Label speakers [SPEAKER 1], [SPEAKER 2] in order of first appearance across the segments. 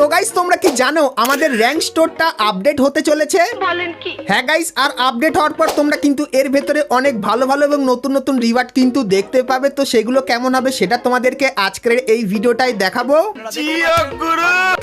[SPEAKER 1] তো গাইস তোমরা কি জানো আমাদের র্যাঙ্ক স্টোরটা আপডেট হতে চলেছে?
[SPEAKER 2] বলেন কি?
[SPEAKER 1] হ্যাঁ গাইস আর আপডেট হওয়ার পর তোমরা কিন্তু এর ভেতরে অনেক ভালো ভালো এবং নতুন নতুন রিওয়ার্ড কিন্তু দেখতে পাবে। তো সেগুলো কেমন হবে সেটা তোমাদেরকে আজকের এই ভিডিওটাই দেখাবো।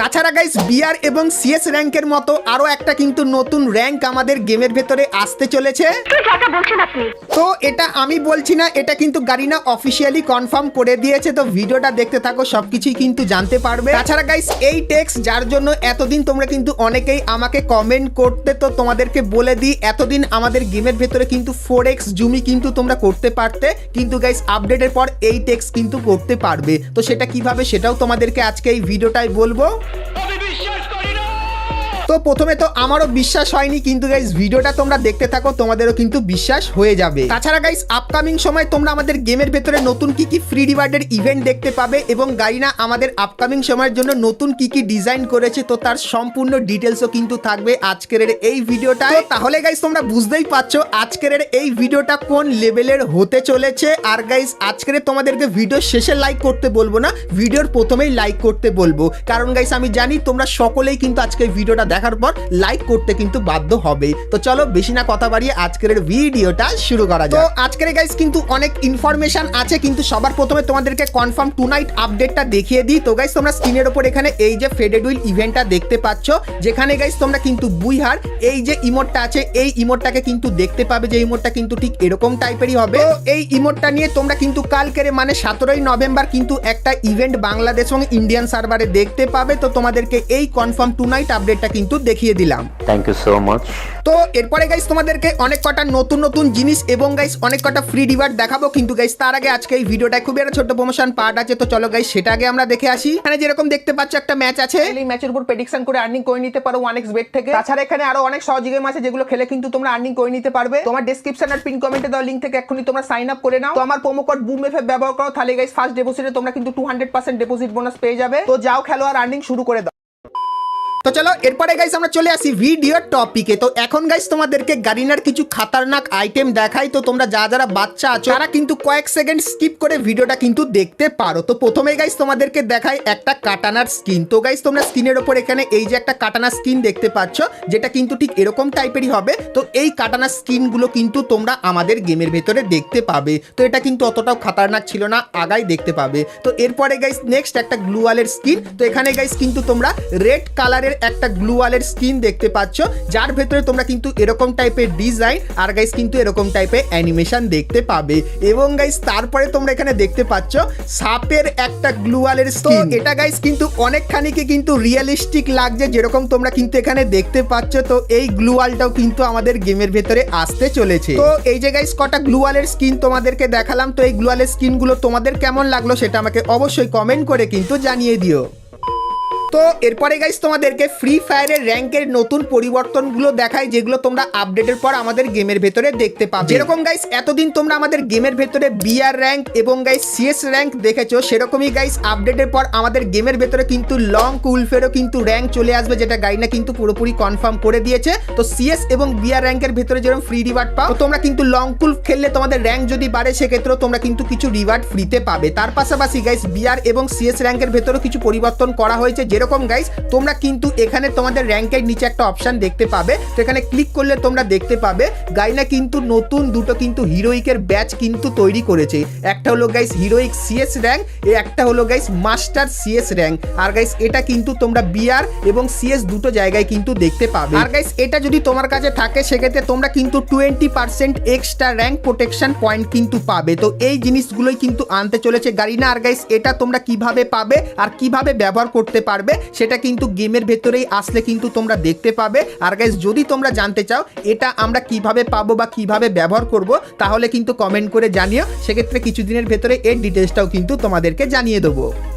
[SPEAKER 1] তাছাড়া গাইস বিআর এবং সিএস র্যাঙ্কের মতো আরও একটা কিন্তু নতুন র্যাঙ্ক আমাদের গেমের ভেতরে আসতে চলেছে।
[SPEAKER 2] তুই টাকা বলছেন আপনি।
[SPEAKER 1] তো এটা আমি বলছি না এটা কিন্তু গারিনা অফিসিয়ালি কনফার্ম করে দিয়েছে। তো ভিডিওটা দেখতে থাকো সবকিছুই কিন্তু জানতে পারবে। তাছাড়া গাইস এই টেক্স যার জন্য এতদিন তোমরা কিন্তু অনেকেই আমাকে কমেন্ট করতে তো তোমাদেরকে বলে দিই, এতদিন আমাদের গেমের ভেতরে কিন্তু ফোর এক্স জুমি কিন্তু তোমরা করতে পারতে। কিন্তু গাইস আপডেটের পর এই টেক্স কিন্তু করতে পারবে। তো সেটা কীভাবে সেটাও তোমাদেরকে আজকে এই ভিডিওটাই বলব। তো প্রথমে তো আমারও বিশ্বাস হয়নি, কিন্তু গাইস ভিডিওটা তোমরা দেখতে থাকো, তোমাদেরও কিন্তু বিশ্বাস হয়ে যাবে। তাছাড়া গাইস আপকামিং সময় তোমরা আমাদের গেমের ভেতরে নতুন কি কি ফ্রি রিওয়ার্ডের ইভেন্ট দেখতে পাবে এবং গাইনা আমাদের আপকামিং সময়ের জন্য নতুন কি কি ডিজাইন করেছে, তো তার সম্পূর্ণ ডিটেলসও কিন্তু থাকবে আজকের এই ভিডিওটা তাহলে গাইস তোমরা বুঝতেই পারছ আজকের এই ভিডিওটা কোন লেভেলের হতে চলেছে। আর গাইস আজকের তোমাদেরকে ভিডিও শেষে লাইক করতে বলব না ভিডিওর প্রথমেই লাইক করতে বলব। কারণ গাইস আমি জানি তোমরা সকলেই কিন্তু আজকে ভিডিওটা দেখার পর লাইক করতে কিন্তু বাধ্য হবে তো চলো বেশি না কথা বাড়িয়ে আজকের ভিডিওটা শুরু করা যাক। তো আজকের গাইস কিন্তু অনেক ইনফরমেশন আছে কিন্তু সবার প্রথমে তোমাদেরকে কনফার্ম টু নাইট আপডেটটা দেখিয়ে দিই। তো গাইস তোমরা স্ক্রিনের উপর এখানে এই যে ফেডেড উইল ইভেন্টটা দেখতে পাচ্ছ। যেখানে গাইস তোমরা কিন্তু বুইহার এই যে ইমোটটা আছে এই ইমোটটাকে কিন্তু দেখতে পাবে যে ইমোটটা কিন্তু ঠিক এরকম টাইপেরই হবে। তো এই ইমোটটা নিয়ে তোমরা কিন্তু কালকের মানে সতেরোই নভেম্বর কিন্তু একটা ইভেন্ট বাংলাদেশ এবং ইন্ডিয়ান সার্ভারে দেখতে পাবে। তো তোমাদেরকে এই কনফার্ম টু নাইট আপডেটটা কিন্তু দেখিয়ে দিলাম।
[SPEAKER 3] থ্যাংক ইউ সো মাচ
[SPEAKER 1] তো এরপরে গাইস তোমাদেরকে অনেক কটা নতুন নতুন জিনিস এবং গাইস অনেক কটা ফ্রি রিওয়ার্ড দেখাবো। কিন্তু গাইস তার আগে আজকে এই ভিডিওটা খুবই একটা ছোট প্রমোশন পার্ট আছে। তো চলো গাইস সেটা আগে আমরা দেখে আসি। এখানে যেরকম দেখতে পাচ্ছ একটা ম্যাচ আছে। এই ম্যাচের উপর প্রেডিকশন করে আর্নিং করে নিতে পারো ওয়ান এক্স বেট থেকে। তাছাড়া এখানে আরও অনেক সহজ গেম আছে যেগুলো খেলে কিন্তু তোমরা আর্নিং করে নিতে পারবে। তোমার ডেসক্রিপশন আর পিন কমেন্টে দেওয়া লিঙ্ক থেকে এখনই তোমরা সাইন আপ করে নাও। তো আমার প্রোমো কোড বুম এফ ব্যবহার করো তাহলে গাইস ফার্স্ট ডেপোজিটে তোমরা কিন্তু two hundred percent deposit bonus পেয়ে যাবে। তো যাও খেলো আর আর্নিং শুরু করে দাও। তো চলো, এরপরে গাইস আমরা চলে আসি ভিডিওর টপিকে তো এখন গাইস তোমাদেরকে গারিনার কিছু খাতারনাক আইটেম দেখাই। তো তোমরা যা যারা বাচ্চা আছো, তারা কিন্তু কয়েক সেকেন্ড স্কিপ করে ভিডিওটা কিন্তু দেখতে পারো। তো প্রথমে গাইস তোমাদেরকে দেখাই একটা কাটানার স্কিন তো গাইস তোমরা স্ক্রিনের ওপর এখানে এই যে একটা কাটানার স্কিন দেখতে পাচ্ছ, যেটা কিন্তু ঠিক এরকম টাইপেরই হবে। তো এই কাটানার স্কিনগুলো কিন্তু তোমরা আমাদের গেমের ভেতরে দেখতে পাবে। তো এটা কিন্তু অতটাও খাতারনাক ছিল না আগাই দেখতে পাবে। তো এরপরে গাইস নেক্সট একটা গ্লুয়ালের স্কিন তো এখানে গাইস কিন্তু তোমরা রেড কালারের একটা গ্লুয়ালের স্ক্রিন দেখতে পাচ্ছ যার ভেতরে তোমরা কিন্তু এরকম টাইপের ডিজাইন আর গাইস কিন্তু এরকম টাইপের অ্যানিমেশন দেখতে পাবে। এবং গাইস তারপরে তোমরা এখানে দেখতে পাচ্ছ সাপের একটা গ্লুয়ালের স্কিন এটা গাইস কিন্তু অনেকখানিকে কিন্তু রিয়েলিস্টিক লাগছে যেরকম তোমরা কিন্তু এখানে দেখতে পাচ্ছ তো এই গ্লুয়ালটাও কিন্তু আমাদের গেমের ভেতরে আসতে চলেছে। তো এই যে গাইস কটা গ্লুয়ালের স্কিন তোমাদেরকে দেখালাম তো এই গ্লুয়ালের স্কিনগুলো তোমাদের কেমন লাগল সেটা আমাকে অবশ্যই কমেন্ট করে কিন্তু জানিয়ে দিও। তো এরপরে গাইস তোমাদেরকে ফ্রি ফায়ারের র্যাঙ্কের নতুন পরিবর্তনগুলো দেখায় যেগুলো তোমরা আপডেটের পর আমাদের গেমের ভেতরে দেখতে পাবে। যেরকম গাইস এতদিন তোমরা আমাদের গেমের ভেতরে বিআর র্যাঙ্ক এবং গাইস সিএস র্যাঙ্ক দেখেছ সেরকমই গাইস আপডেটের পর আমাদের গেমের ভেতরে কিন্তু লং কুলফেরও কিন্তু র্যাঙ্ক চলে আসবে যেটা গাইনা কিন্তু পুরোপুরি কনফার্ম করে দিয়েছে। তো সিএস এবং বিআর র্যাঙ্কের ভেতরে যেরকম ফ্রি রিওয়ার্ড পাও তোমরা কিন্তু লং কুলফ খেললে তোমাদের র্যাঙ্ক যদি বাড়ে সেক্ষেত্রেও তোমরা কিন্তু কিছু রিওয়ার্ড ফ্রিতে পাবে। তার পাশাপাশি গাইস বিআর এবং সিএস র্যাঙ্কের ভেতরেও কিছু পরিবর্তন করা হয়েছে যেরকম গাইস তোমরা কিন্তু এখানে তোমাদের র্যাঙ্কের নিচে একটা অপশন দেখতে পাবে। তো এখানে ক্লিক করলে তোমরা দেখতে পাবে, গাইনা কিন্তু নতুন দুটো কিন্তু হিরোইকের ব্যাচ কিন্তু তৈরি করেছে। একটা হলো গাইস হিরোইক সিএস র্যাঙ্ক একটা হলো গাইস মাস্টার সিএস র্যাঙ্ক আর গাইস এটা কিন্তু তোমরা বিআর এবং সিএস দুটো জায়গায় কিন্তু দেখতে পাবে। আর গাইস এটা যদি তোমার কাছে থাকে, সেক্ষেত্রে তোমরা কিন্তু twenty percent extra rank protection point কিন্তু পাবে। তো এই জিনিসগুলোই কিন্তু আনতে চলেছে গাড়িনা আর গাইস এটা তোমরা কীভাবে পাবে আর কীভাবে ব্যবহার করতে পারবে সেটা কিন্তু গেমের ভেতরেই আসলে কিন্তু তোমরা দেখতে পাবে। আর গাইজ যদি তোমরা জানতে চাও এটা আমরা কীভাবে পাবো বা কীভাবে ব্যবহার করব, তাহলে কিন্তু কমেন্ট করে জানিও। সেক্ষেত্রে কিছুদিনের ভেতরে এর ডিটেলসটাও কিন্তু তোমাদেরকে জানিয়ে দেবো।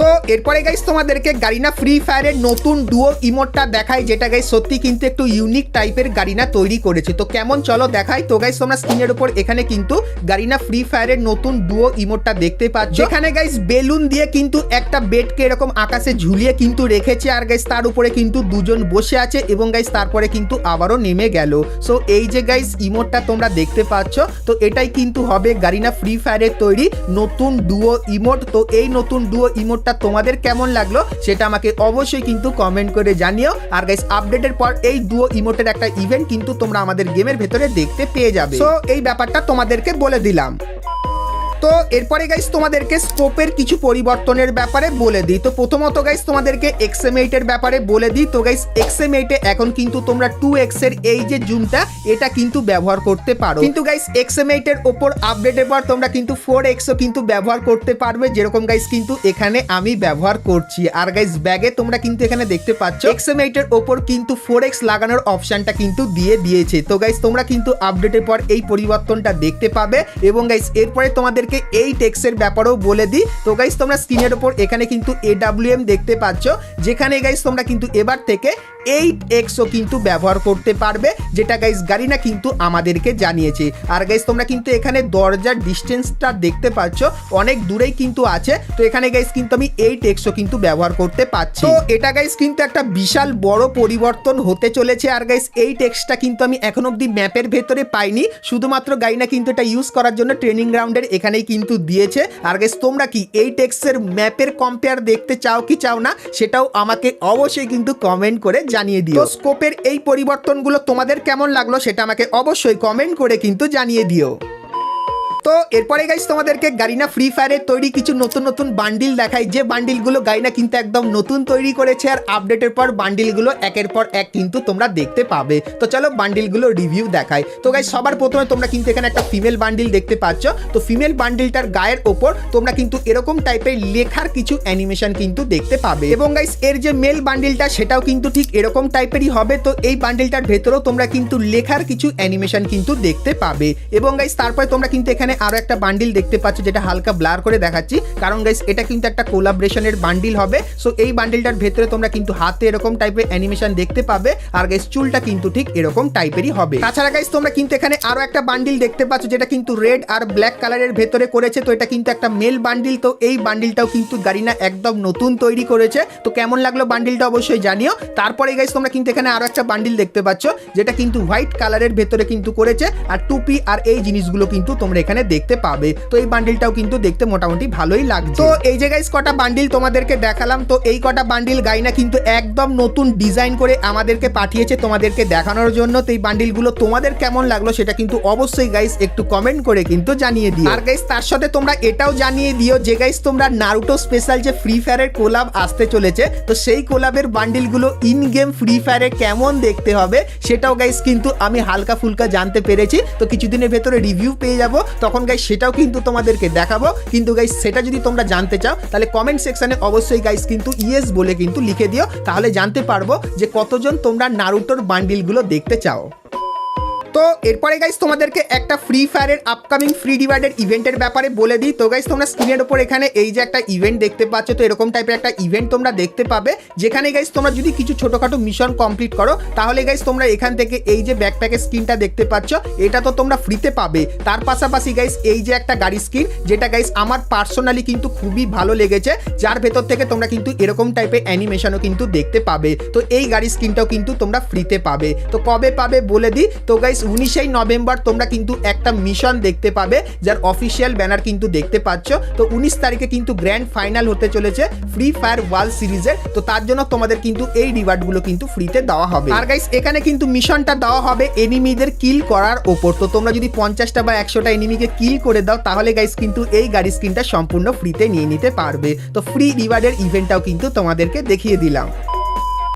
[SPEAKER 1] তো এরপরে গাইস তোমাদেরকে গারিনা ফ্রি ফায়ারের নতুন ডুয়ো ইমোটটা দেখাই, যেটা গাইস সত্যি কিন্তু একটু ইউনিক টাইপের গারিনা তৈরি করেছে। তো কেমন চলো দেখাই? তো গাইস তোমরা স্ক্রিনের উপর এখানে কিন্তু গারিনা ফ্রি ফায়ারের নতুন ডুয়ো ইমোটটা দেখতে পাচ্ছ। এখানে গাইস বেলুন দিয়ে কিন্তু একটা বেডকে এরকম আকাশে ঝুলিয়ে কিন্তু রেখেছে, আর গাইস তার উপরে কিন্তু দুজন বসে আছে এবং গাইস তারপরে কিন্তু আবারও নেমে গেল। সো এই যে গাইস ইমোটটা তোমরা দেখতে পাচ্ছ, তো এটাই কিন্তু হবে গারিনা ফ্রি ফায়ারের তৈরি নতুন ডুয়ো ইমোট তো এই নতুন ডুয়ো ইমোটটা রিওয়ার্ডটা তোমাদের কেমন লাগল সেটা আমাকে অবশ্যই কিন্তু কমেন্ট করে জানিও। আর গাইস আপডেটের পর এই ডুও ইমোটের একটা ইভেন্ট কিন্তু তোমরা আমাদের গেমের ভেতরে দেখতে পেয়ে যাবে। তো এই ব্যাপারটা তোমাদেরকে বলে দিলাম। তো এরপরে গাইস তোমাদেরকে স্কোপের কিছু পরিবর্তনের ব্যাপারে বলে দিই। তো প্রথমত গাইস তোমাদেরকে এক্সএম এর ব্যাপারে বলে দিই। তো গাইস এক্সএম এইটে এখন কিন্তু তোমরা টু এক্সের এই যে জুমটা এটা কিন্তু ব্যবহার করতে পারো। কিন্তু গাইস এক্সএম এর ওপর আপডেটের পর তোমরা কিন্তু ফোর এক্সও কিন্তু ব্যবহার করতে পারবে। যেরকম গাইস কিন্তু এখানে আমি ব্যবহার করছি। আর গাইস ব্যাগে তোমরা কিন্তু এখানে দেখতে পাচ্ছ এক্সএম এর ওপর কিন্তু ফোর এক্স লাগানোর অপশনটা কিন্তু দিয়ে দিয়েছে। তো গাইস তোমরা কিন্তু আপডেটের পর এই পরিবর্তনটা দেখতে পাবে। এবং গাইস এরপরে তোমাদেরকে এই টেক্সের ব্যাপারেও বলে দিই। তো গাইস তোমরা স্ক্রিনের ওপর এখানে কিন্তু এডাব্লিউএম দেখতে পাচ্ছ। যেখানে গাইস তোমরা কিন্তু এবার থেকে এইট এক্সও কিন্তু ব্যবহার করতে পারবে, যেটা গাইস গাড়িনা কিন্তু আমাদেরকে জানিয়েছে। আর গাইস তোমরা কিন্তু এখানে দরজার ডিস্টেন্সটা দেখতে পাচ্ছ, অনেক দূরেই কিন্তু আছে। তো এখানে গাইস কিন্তু আমি এইট এক্সও কিন্তু ব্যবহার করতে পারছি তো এটা গাইস কিন্তু একটা বিশাল বড় পরিবর্তন হতে চলেছে। আর গাইস এই টেক্সটটা কিন্তু আমি এখন অবধি ম্যাপের ভেতরে পাইনি। শুধুমাত্র গাইনা কিন্তু এটা ইউজ করার জন্য ট্রেনিং গ্রাউন্ডের এখানেই কিন্তু দিয়েছে। আর গাইস তোমরা কি এই টেক্সের ম্যাপের কম্পেয়ার দেখতে চাও কি চাও না, সেটাও আমাকে অবশ্যই কিন্তু কমেন্ট করে জানিয়ে দিও। স্কোপের এই পরিবর্তনগুলো তোমাদের কেমন লাগল সেটা আমাকে অবশ্যই কমেন্ট করে কিন্তু জানিয়ে দিও। তো এরপরে গাইস তোমাদেরকে গারিনা ফ্রি ফায়ারের তৈরি কিছু নতুন নতুন বান্ডিল দেখাই। যে বান্ডিলগুলো গাইনা কিন্তু একদম নতুন তৈরি করেছে আর আপডেটের পর বান্ডিলগুলো একের পর এক কিন্তু তোমরা দেখতে পাবে। তো চলো বান্ডিলগুলো রিভিউ দেখাই। তো গাইস সবার প্রথমে তোমরা কিন্তু এখানে একটা ফিমেল বান্ডিল দেখতে পাচ্ছ। তো ফিমেল বান্ডিলটার গায়ের ওপর তোমরা কিন্তু এরকম টাইপের লেখার কিছু অ্যানিমেশন কিন্তু দেখতে পাবে। এবং গাইস এর যে মেল বান্ডিলটা সেটাও কিন্তু ঠিক এরকম টাইপেরই হবে। তো এই বান্ডিলটার ভেতরেও তোমরা কিন্তু লেখার কিছু অ্যানিমেশন কিন্তু দেখতে পাবে। এবং গাইস তারপরে তোমরা কিন্তু এখানে আরও একটা বান্ডিল দেখতে পাচ্ছ, যেটা হালকা ব্লার করে দেখাচ্ছি। কারণ গাইস এটা কিন্তু একটা কোলাবরেশনের বান্ডিল হবে। সো এই বান্ডিলটার ভেতরে তোমরা কিন্তু হাতে এরকম টাইপের অ্যানিমেশন দেখতে পাবে। আর গাইস চুলটা কিন্তু ঠিক এরকম টাইপেরই হবে। তাছাড়া গাইস তোমরা কিন্তু এখানে আরও একটা বান্ডিল দেখতে পাচ্ছ, যেটা কিন্তু রেড আর ব্ল্যাক কালারের ভেতরে করেছে। তো এটা কিন্তু একটা মেল বান্ডিল তো এই বান্ডিলটাও কিন্তু গারিনা একদম নতুন তৈরি করেছে। তো কেমন লাগল বান্ডিলটা অবশ্যই জানিও। তারপরে গাইস তোমরা কিন্তু এখানে আরও একটা বান্ডিল দেখতে পাচ্ছ, যেটা কিন্তু হোয়াইট কালারের ভেতরে কিন্তু করেছে। আর টুপি আর এই জিনিসগুলো কিন্তু তোমরা এখানে দেখতে পাবে। তো এই বান্ডিলটাও কিন্তু দেখতে মোটামুটি ভালোই লাগছে। তো এই যে গাইস কটা বান্ডিল তোমাদেরকে দেখালাম। তো এই কটা বান্ডিল গাইনা কিন্তু একদম নতুন ডিজাইন করে আমাদেরকে পাঠিয়েছে তোমাদেরকে দেখানোর জন্য। তো এই বান্ডিলগুলো তোমাদের কেমন লাগল সেটা কিন্তু অবশ্যই গাইস একটু কমেন্ট করে কিন্তু জানিয়ে দিও। আর গাইস তার সাথে তোমরা এটাও জানিয়ে দিও যে গাইস তোমরা নারুটো স্পেশাল যে ফ্রি ফায়ারের কোলাব আসতে চলেছে, তো সেই কোলাবের বান্ডিলগুলো ইন গেম ফ্রি ফায়ারে কেমন দেখতে হবে, সেটাও গাইস কিন্তু আমি হালকা ফুলকা জানতে পেরেছি। তো কিছুদিনের ভেতরে রিভিউ পেয়ে যাব। তখন গাইজ সেটাও কিন্তু তোমাদেরকে দেখাবো। কিন্তু গাইস সেটা যদি তোমরা জানতে চাও, তাহলে কমেন্ট সেকশনে অবশ্যই গাইস কিন্তু ইয়েস বলে কিন্তু লিখে দিও। তাহলে জানতে পারব যে কতজন তোমরা নারুটোর বান্ডিলগুলো দেখতে চাও। তো এরপরে গাইস তোমাদেরকে একটা ফ্রি ফায়ারের আপকামিং ফ্রি ডিভাইডের ইভেন্টের ব্যাপারে বলে দিই। তো গাইস তোমরা স্ক্রিনের ওপর এখানে এই যে একটা ইভেন্ট দেখতে পাচ্ছ, তো এরকম টাইপের একটা ইভেন্ট তোমরা দেখতে পাবে। যেখানে গাইস তোমরা যদি কিছু ছোটোখাটো মিশন কমপ্লিট করো, তাহলে গাইস তোমরা এখান থেকে এই যে ব্যাকপ্যাকের স্ক্রিনটা দেখতে পাচ্ছ, এটা তো তোমরা ফ্রিতে পাবে। তার পাশাপাশি গাইস এই যে একটা গাড়ি স্ক্রিন যেটা গাইস আমার পার্সোনালি কিন্তু খুবই ভালো লেগেছে। যার ভেতর থেকে তোমরা কিন্তু এরকম টাইপের অ্যানিমেশনও কিন্তু দেখতে পাবে। তো এই গাড়ি স্ক্রিনটাও কিন্তু তোমরা ফ্রিতে পাবে। তো কবে পাবে বলে দিই। তো গাইস উনিশেই নভেম্বর তোমরা কিন্তু একটা মিশন দেখতে পাবে, যার অফিসিয়াল ব্যানার কিন্তু দেখতে পাচ্ছ। তো উনিশ তারিখে কিন্তু গ্র্যান্ড ফাইনাল হতে চলেছে ফ্রি ফায়ার ওয়ার্ল্ড সিরিজের তো তার জন্য তোমাদের কিন্তু এই রিওয়ার্ডগুলো কিন্তু ফ্রিতে দেওয়া হবে। আর গাইস এখানে কিন্তু মিশনটা দেওয়া হবে এনিমিদের কিল করার ওপর। তো তোমরা যদি পঞ্চাশটা বা একশোটা এনিমিকে কিল করে দাও, তাহলে গাইস কিন্তু এই গাড়ি স্ক্রিনটা সম্পূর্ণ ফ্রিতে নিয়ে নিতে পারবে। তো ফ্রি রিওয়ার্ডের ইভেন্টটাও কিন্তু তোমাদেরকে দেখিয়ে দিলাম।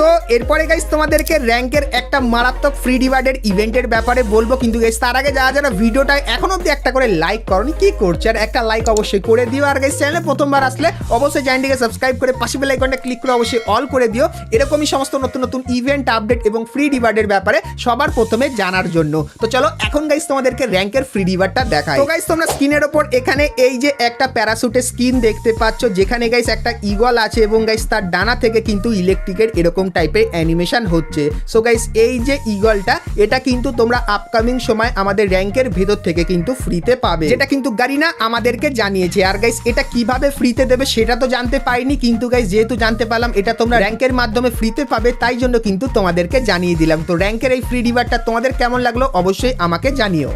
[SPEAKER 1] তো এরপরে গাইস তোমাদেরকে র্যাঙ্কের একটা মারাত্মক ফ্রি ডিভাইডের ইভেন্টের ব্যাপারে বলব। কিন্তু গাইস তার আগে যারা যারা ভিডিওটা এখন অব্দি একটা করে লাইক করনি, কি করছে? আর একটা লাইক অবশ্যই করে দিও। আর গাইস চ্যানেলে প্রথমবার আসলে অবশ্যই চ্যানেলটিকে সাবস্ক্রাইব করে পাশে বেল আইকনটা ক্লিক করে অবশ্যই অল করে দিও। এরকমই সমস্ত নতুন নতুন ইভেন্ট আপডেট এবং ফ্রি ডিভাইডের ব্যাপারে সবার প্রথমে জানার জন্য। তো চলো, এখন গাইস তোমাদেরকে র্যাঙ্কের ফ্রি ডিভাইডটা দেখাই। তো গাইস তোমরা স্ক্রিনের ওপর এখানে এই যে একটা প্যারাসুটের স্কিন দেখতে পাচ্ছ, যেখানে গাইস একটা ইগল আছে এবং গাইস তার ডানা থেকে কিন্তু ইলেকট্রিকের এরকম টাইপের অ্যানিমেশন হচ্ছে। সো গাইস এই যে ইগলটা এটা কিন্তু তোমরা আপকামিং সময় আমাদের র্যাঙ্কের ভেতর থেকে কিন্তু ফ্রিতে পাবে। যেটা কিন্তু গারিনা আমাদেরকে জানিয়েছে। আর গাইস এটা কীভাবে ফ্রিতে দেবে সেটা তো জানতে পারিনি, কিন্তু গাইস যেহেতু জানতে পারলাম, এটা তোমরা র্যাঙ্কের মাধ্যমে ফ্রিতে পাবে, তাই জন্য কিন্তু তোমাদেরকে জানিয়ে দিলাম। তো র্যাঙ্কের এই ফ্রি রিওয়ার্ডটা তোমাদের কেমন লাগল অবশ্যই আমাকে জানিও।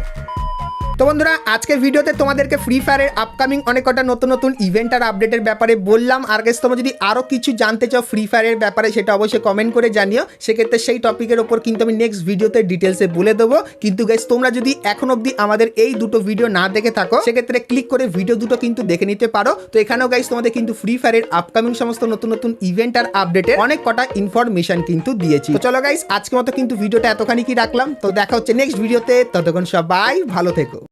[SPEAKER 1] তো বন্ধুরা, আজকের ভিডিওতে তোমাদেরকে ফ্রি ফায়ারের আপকামিং অনেক কটা নতুন নতুন ইভেন্ট আর আপডেটের ব্যাপারে বললাম। আর গেস তোমরা যদি আরও কিছু জানতে চাও ফ্রি ফায়ারের ব্যাপারে, সেটা অবশ্যই কমেন্ট করে জানিও। সেক্ষেত্রে সেই টপিকের ওপর কিন্তু আমি নেক্সট ভিডিওতে ডিটেলসে বলে দেবো। কিন্তু গাইস তোমরা যদি এখন অবধি আমাদের এই দুটো ভিডিও না দেখে থাকো, সেক্ষেত্রে ক্লিক করে ভিডিও দুটো কিন্তু দেখে নিতে পারো। তো এখানেও গাইস তোমাদের কিন্তু ফ্রি ফায়ারের আপকামিং সমস্ত নতুন নতুন ইভেন্ট আর আপডেটের অনেক কটা ইনফরমেশন কিন্তু দিয়েছি। তো চলো গাইস আজকে মতো কিন্তু ভিডিওটা এতখানি কি রাখলাম? তো দেখা হচ্ছে নেক্সট ভিডিওতে ততক্ষণ সবাই ভালো থেকো।